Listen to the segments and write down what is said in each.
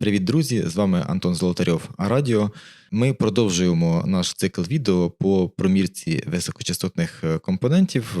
Привіт, друзі! З вами Антон Золотарьов Радіо. Ми продовжуємо наш цикл відео по промірці високочастотних е, компонентів.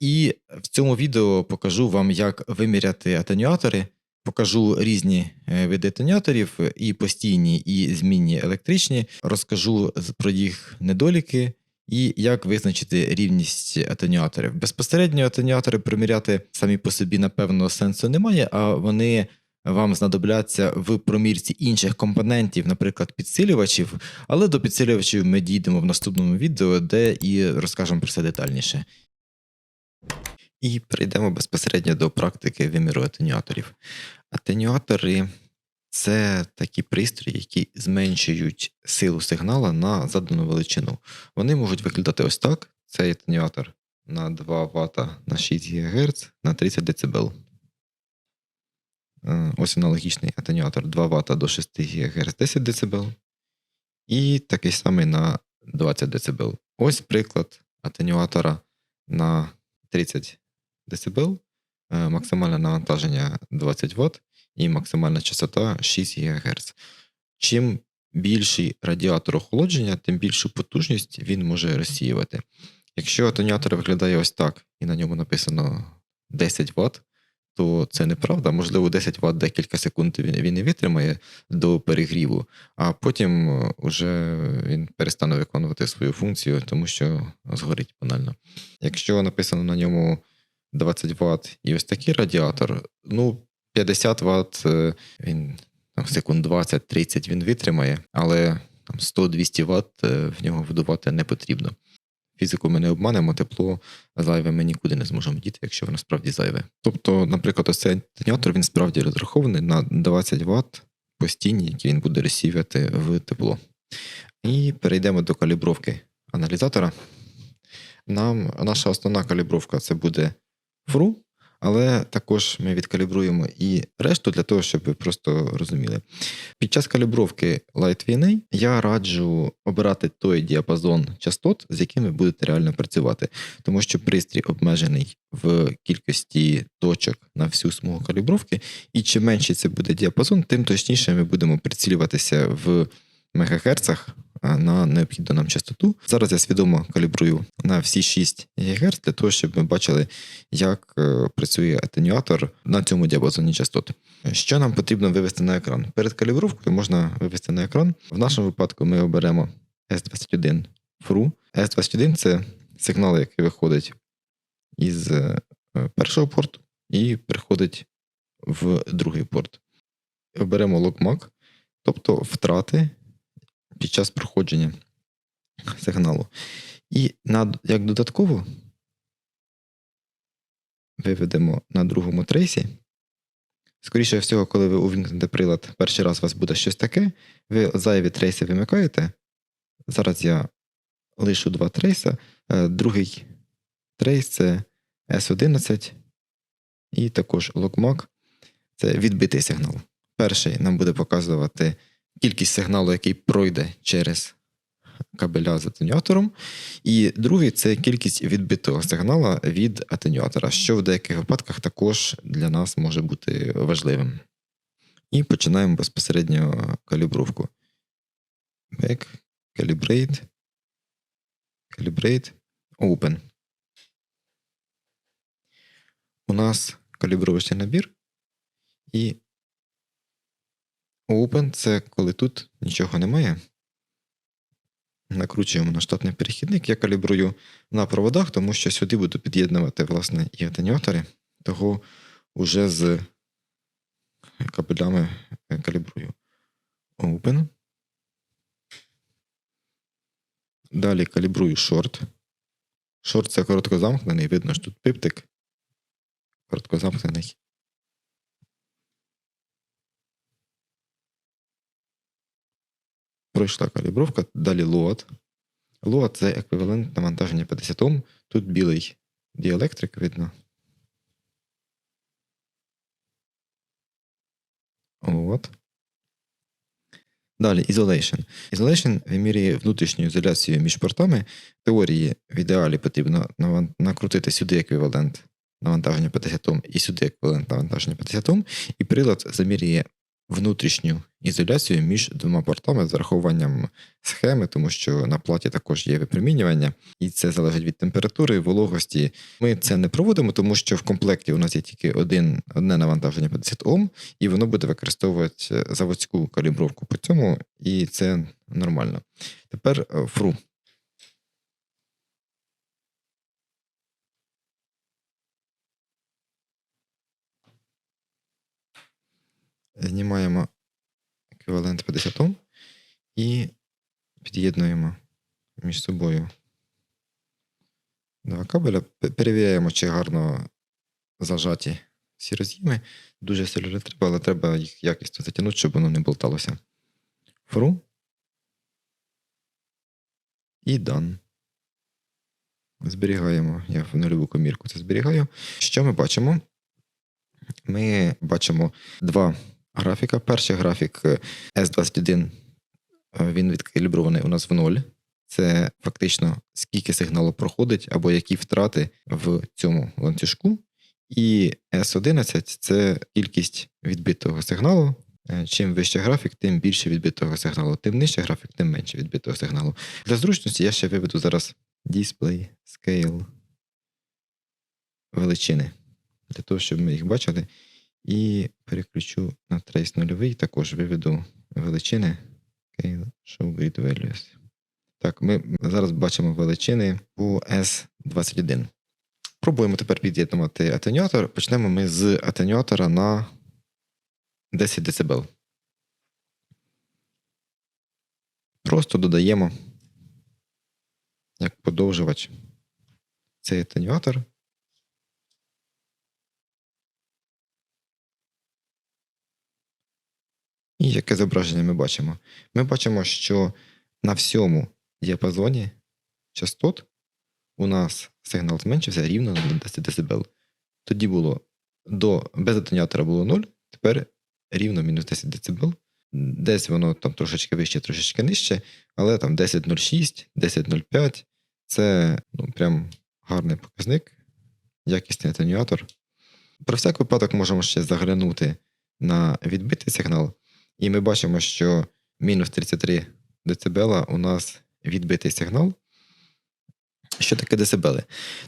І в цьому відео покажу вам, як виміряти атенюатори. Покажу різні е, види атенюаторів, і постійні, і змінні електричні. Розкажу про їх недоліки і як визначити рівність атенюаторів. Безпосередньо атенюатори приміряти самі по собі, напевно, сенсу немає, а вони вам знадобляться в промірці інших компонентів, наприклад, підсилювачів. Але до підсилювачів ми дійдемо в наступному відео, де і розкажемо про це детальніше. І перейдемо безпосередньо до практики виміру атенюаторів. Атенюатори це такі пристрої, які зменшують силу сигнала на задану величину. Вони можуть виглядати ось так: цей атенюатор на 2 Вт на 6 ГГц на 30 дБ. Е, Ось аналогічний атенюатор 2 Вт до 6 ГГц 10 дБ. І такий самий на 20 дБ. Ось приклад атенюатора на 30 дБ, е, максимальне навантаження 20 Вт і максимальна частота 6 ГГц. Чим більший радіатор охолодження, тим більшу потужність він може розсіювати. Якщо атенюатор виглядає ось так, і на ньому написано 10 Вт, то це неправда. Можливо, 10 Вт декілька секунд він, не витримає до перегріву, а потім е, уже він перестане виконувати свою функцію, тому що згорить банально. Якщо написано на ньому 20 Вт і ось такий радіатор, ну 50 Вт е, він там, секунд 20-30 він витримає, але там 100-200 Вт е, в нього вдувати не потрібно. Фізику ми не обманемо, тепло зайве ми нікуди не зможемо діти, якщо воно справді зайве. Тобто, наприклад, ось цей тенятор, він справді розрахований на 20 Вт постійні, які він буде розсіювати в тепло. І перейдемо до калібровки аналізатора. Нам наша основна калібровка це буде фру, але також ми відкалібруємо і решту для того, щоб ви просто розуміли. Під час калібровки Light я раджу обирати той діапазон частот, з яким ви будете реально працювати, тому що пристрій обмежений в кількості точок на всю смугу калібровки, і чим менший це буде діапазон, тим точніше ми будемо прицілюватися в мегагерцах на необхідну нам частоту. Зараз я свідомо калібрую на всі 6 ГГц для того, щоб ми бачили, як е, працює атенюатор на цьому діапазоні частот. Що нам потрібно вивести на екран? Перед калібровкою можна вивести на екран. В нашому випадку ми оберемо S21 FRU. S21 це сигнал, який виходить із е, першого порту і приходить в другий порт. Оберемо локмак, тобто втрати під час проходження сигналу. І на, як додатково виведемо на другому трейсі. Скоріше всього, коли ви увімкнете прилад, перший раз у вас буде щось таке, ви зайві трейси вимикаєте. Зараз я лишу два трейса. Е, Другий трейс це S11 і також локмак. Це відбитий сигнал. Перший нам буде показувати кількість сигналу, який пройде через кабеля з атенюатором. І другий це кількість відбитого сигнала від атенюатора, що в деяких випадках також для нас може бути важливим. І починаємо безпосередньо калібровку. Back, calibrate, calibrate, open. У нас калібровочний набір. І Open це коли тут нічого немає. Накручуємо на штатний перехідник. Я калібрую на проводах, тому що сюди буду під'єднувати власне і атенюатори, того вже з кабелями е, калібрую. Open. Далі калібрую шорт. Шорт це короткозамкнений, видно, що тут пиптик. Короткозамкнений. Пройшла калібровка, далі лот. Лот це еквівалент навантаження 50 Ом. Тут білий діелектрик видно. От. Далі isolation. Isolation вимірює внутрішню ізоляцію між портами. В теорії в ідеалі потрібно накрутити сюди еквівалент навантаження 50 Ом і сюди еквівалент навантаження 50 Ом, і прилад замірює внутрішню ізоляцію між двома портами з врахуванням схеми, тому що на платі також є випромінювання, і це залежить від температури, вологості. Ми це не проводимо, тому що в комплекті у нас є тільки один, одне навантаження 50 Ом, і воно буде використовувати заводську калібровку по цьому, і це нормально. Тепер е, фру. Знімаємо еквівалент 50 Ом і під'єднуємо між собою два кабеля. Перевіряємо, чи гарно зажаті всі роз'єми. Дуже сильно не треба, але треба їх якісно затягнути, щоб воно не болталося. Фру. І дан. Зберігаємо. Я в нульову комірку це зберігаю. Що ми бачимо? Ми бачимо два графіка. Перший графік е, S21, е, він відкалібрований у нас в ноль. Це фактично скільки сигналу проходить або які втрати в цьому ланцюжку. І S11 це кількість відбитого сигналу. Е, Чим вище графік, тим більше відбитого сигналу. Тим нижче графік, тим менше відбитого сигналу. Для зручності я ще виведу зараз display scale величини. Для того, щоб ми їх бачили. І переключу на трейс нульовий, також виведу величини. Show grid values. Так, ми зараз бачимо величини по S21. Пробуємо тепер під'єднувати атенюатор. Почнемо ми з атенюатора на 10 дБ. Просто додаємо як подовжувач цей атенюатор. І яке зображення ми бачимо? Ми бачимо, що на всьому діапазоні частот у нас сигнал зменшився рівно на 10 дБ. Тоді було до без атенюатора було 0, тепер рівно мінус 10 дБ. Десь воно там трошечки вище, трошечки нижче, але там 10.06, 10.05 це ну, прям гарний показник, якісний атенюатор. Про всяк випадок можемо ще заглянути на відбитий сигнал, і ми бачимо, що мінус 33 дБ у нас відбитий сигнал. Що таке децибели?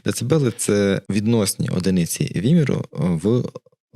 Децибели це відносні одиниці виміру в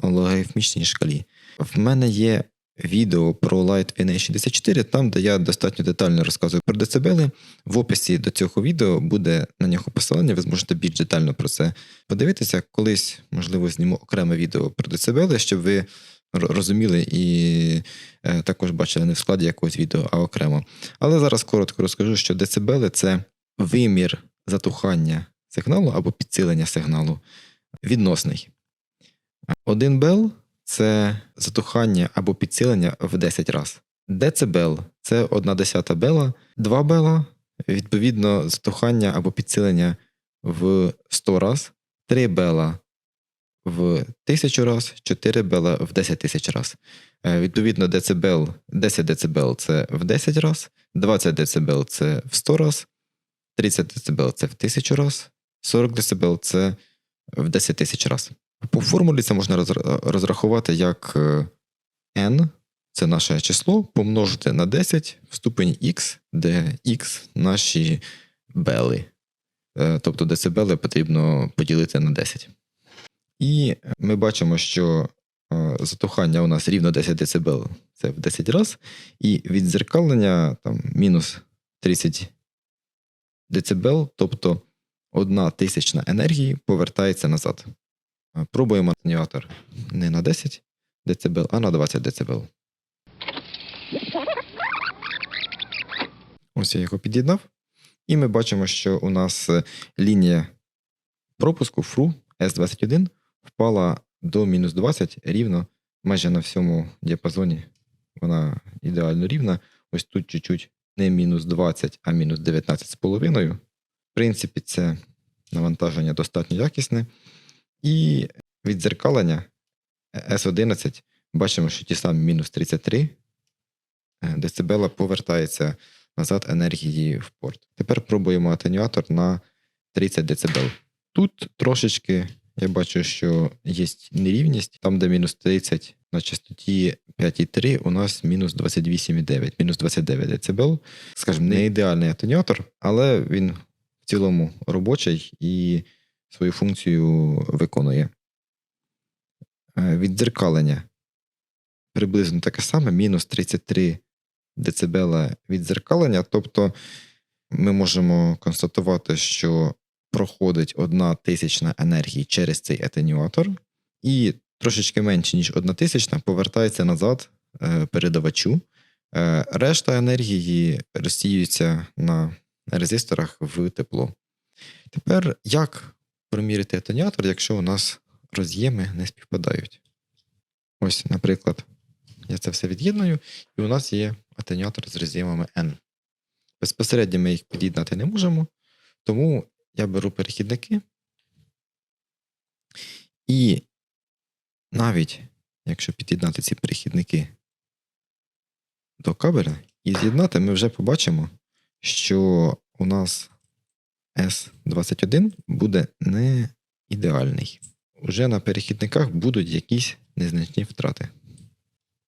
логарифмічній шкалі. В мене є відео про Light VNA64, там, де я достатньо детально розказую про децибели. В описі до цього відео буде на нього посилання, ви зможете більш детально про це подивитися. Колись, можливо, зніму окреме відео про децибели, щоб ви розуміли і е, також бачили не в складі якогось відео, а окремо. Але зараз коротко розкажу, що децибели це вимір затухання сигналу або підсилення сигналу відносний. Один бел це затухання або підсилення в 10 разів. Децибел це 1 десята бела, 2 бела, відповідно, затухання або підсилення в 100 раз, 3 бела в 1000 раз, 4 бела в 10 тисяч раз. Е, Відповідно, децибел, 10 децибел це в 10 раз, 20 децибел це в 100 раз, 30 дБ це в 1000 раз, 40 дБ це в 10 тисяч раз. По формулі це можна розрахувати як е, n, це наше число, помножити на 10 в ступені x, де x наші бели. Е, Тобто децибели потрібно поділити на 10. І ми бачимо, що е, затухання у нас рівно 10 дБ це в 10 раз, і віддзеркалення там мінус 30 децибел, тобто одна тисячна енергії повертається назад. Е, Пробуємо атенюатор не на 10 дБ, а на 20 дБ. Ось я його під'єднав. І ми бачимо, що у нас е, лінія пропуску FRU S21 впала до мінус 20 рівно майже на всьому діапазоні. Вона ідеально рівна. Ось тут чуть-чуть не мінус 20, а мінус 19,5. В принципі, це навантаження достатньо якісне. І віддзеркалення S11 бачимо, що ті самі мінус 33 дБ повертається назад енергії в порт. Тепер пробуємо атенюатор на 30 дБ. Тут трошечки я бачу, що є нерівність. Там, де мінус 30 на частоті 5,3 у нас мінус 28,9, мінус 29 дБ. Скажімо, не ідеальний атенюатор, але він в цілому робочий і свою функцію виконує. Е, Віддзеркалення приблизно таке саме, мінус 33 дБ віддзеркалення. Тобто ми можемо констатувати, що проходить одна тисячна енергії через цей атенюатор, і трошечки менше, ніж одна тисячна, повертається назад е, передавачу. Е, Решта енергії розсіюється на резисторах в тепло. Тепер як проміряти атенюатор, якщо у нас роз'єми не співпадають? Ось, наприклад, я це все від'єдную, і у нас є атенюатор з роз'ємами N. Безпосередньо ми їх під'єднати не можемо, тому я беру перехідники. І навіть якщо під'єднати ці перехідники до кабеля і з'єднати, ми вже побачимо, що у нас S21 буде не ідеальний. Уже на перехідниках будуть якісь незначні втрати,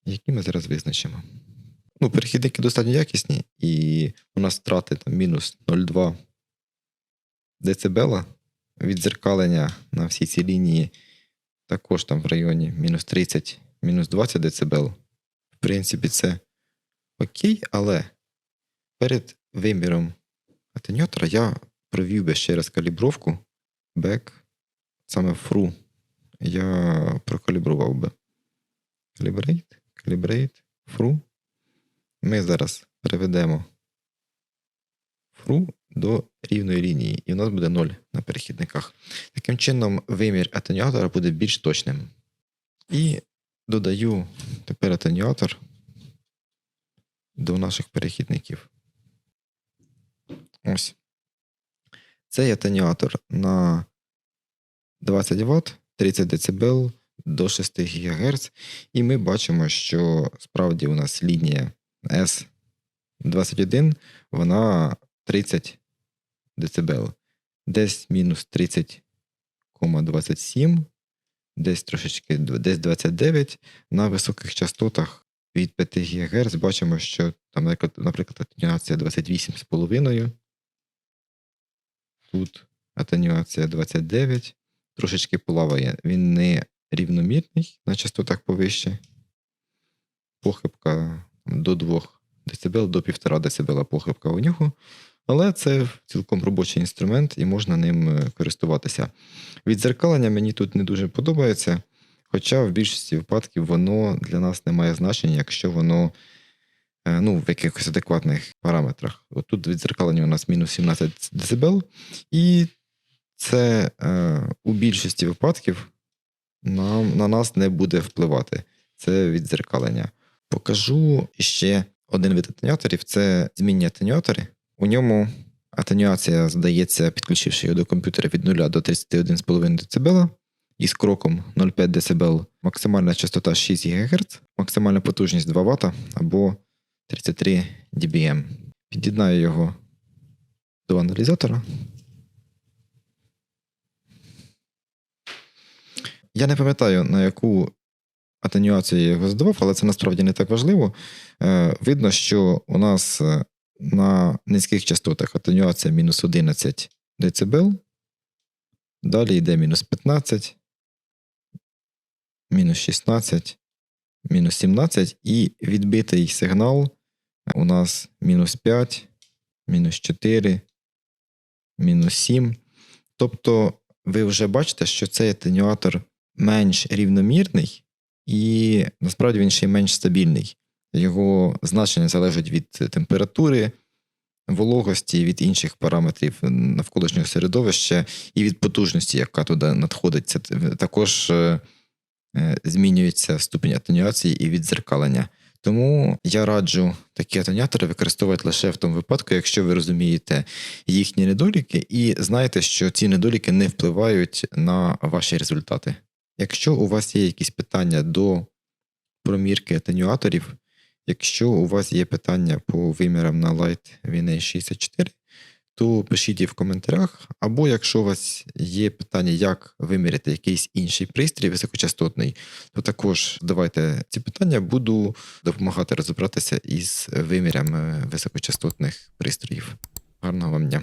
які ми зараз визначимо. Ну, перехідники достатньо якісні, і у нас втрати там мінус 0,2 дБ відзеркалення на всій цій лінії також там в районі мінус 30, мінус 20 дБ. В принципі, це окей, але перед виміром атенюатора я провів би ще раз калібровку бек, саме фру. Я прокалібрував би. Calibrate, calibrate, фру. Ми зараз переведемо фру до рівної лінії, і у нас буде 0 на перехідниках. Таким чином, вимір атенюатора буде більш точним. І додаю тепер атенюатор до наших перехідників. Ось. Цей атенюатор на 20 Вт, 30 дБ до 6 ГГц. І ми бачимо, що справді у нас лінія S21, вона 30 дБ. Десь мінус 30,27, десь трошечки десь 29. На високих частотах від 5 ГГц бачимо, що там, наприклад, атенюація 28,5. Тут атенюація 29. Трошечки плаває. Він не рівномірний на частотах повище. Похибка до 2 дБ до 1,5 дБ похибка у нього. Але це цілком робочий інструмент і можна ним е, користуватися. Відзеркалення мені тут не дуже подобається, хоча в більшості випадків воно для нас не має значення, якщо воно е, ну, в якихось адекватних параметрах. От тут відзеркалення у нас мінус 17 дБ, і це е, у більшості випадків на, на нас не буде впливати. Це відзеркалення. Покажу ще один вид атенюаторів це змінні атенюатори. У ньому атенюація здається, підключивши його до комп'ютера від 0 до 31,5 дБ із кроком 0,5 дБ, максимальна частота 6 ГГц, максимальна потужність 2 Вт або 33 dBm. Під'єднаю його до аналізатора. Я не пам'ятаю, на яку атенюацію я його здавав, але це насправді не так важливо. Е, видно, що у нас е, на низьких частотах атенюація мінус 11 дБ. Далі йде мінус 15, мінус 16, мінус 17 і відбитий сигнал у нас мінус 5, мінус 4, мінус 7. Тобто ви вже бачите, що цей атенюатор менш рівномірний, і насправді він ще й менш стабільний. Його значення залежить від температури, вологості, від інших параметрів навколишнього середовища і від потужності, яка туди надходить. Це також е, змінюється ступінь атенюації і відзеркалення. Тому я раджу такі атенюатори використовувати лише в тому випадку, якщо ви розумієте їхні недоліки, і знаєте, що ці недоліки не впливають на ваші результати. Якщо у вас є якісь питання до промірки атенюаторів, якщо у вас є питання по вимірам на Light VNA 64, то пишіть її в коментарях. Або якщо у вас є питання, як виміряти якийсь інший пристрій високочастотний, то також давайте ці питання, буду допомагати розібратися із вимірями високочастотних пристроїв. Гарного вам дня!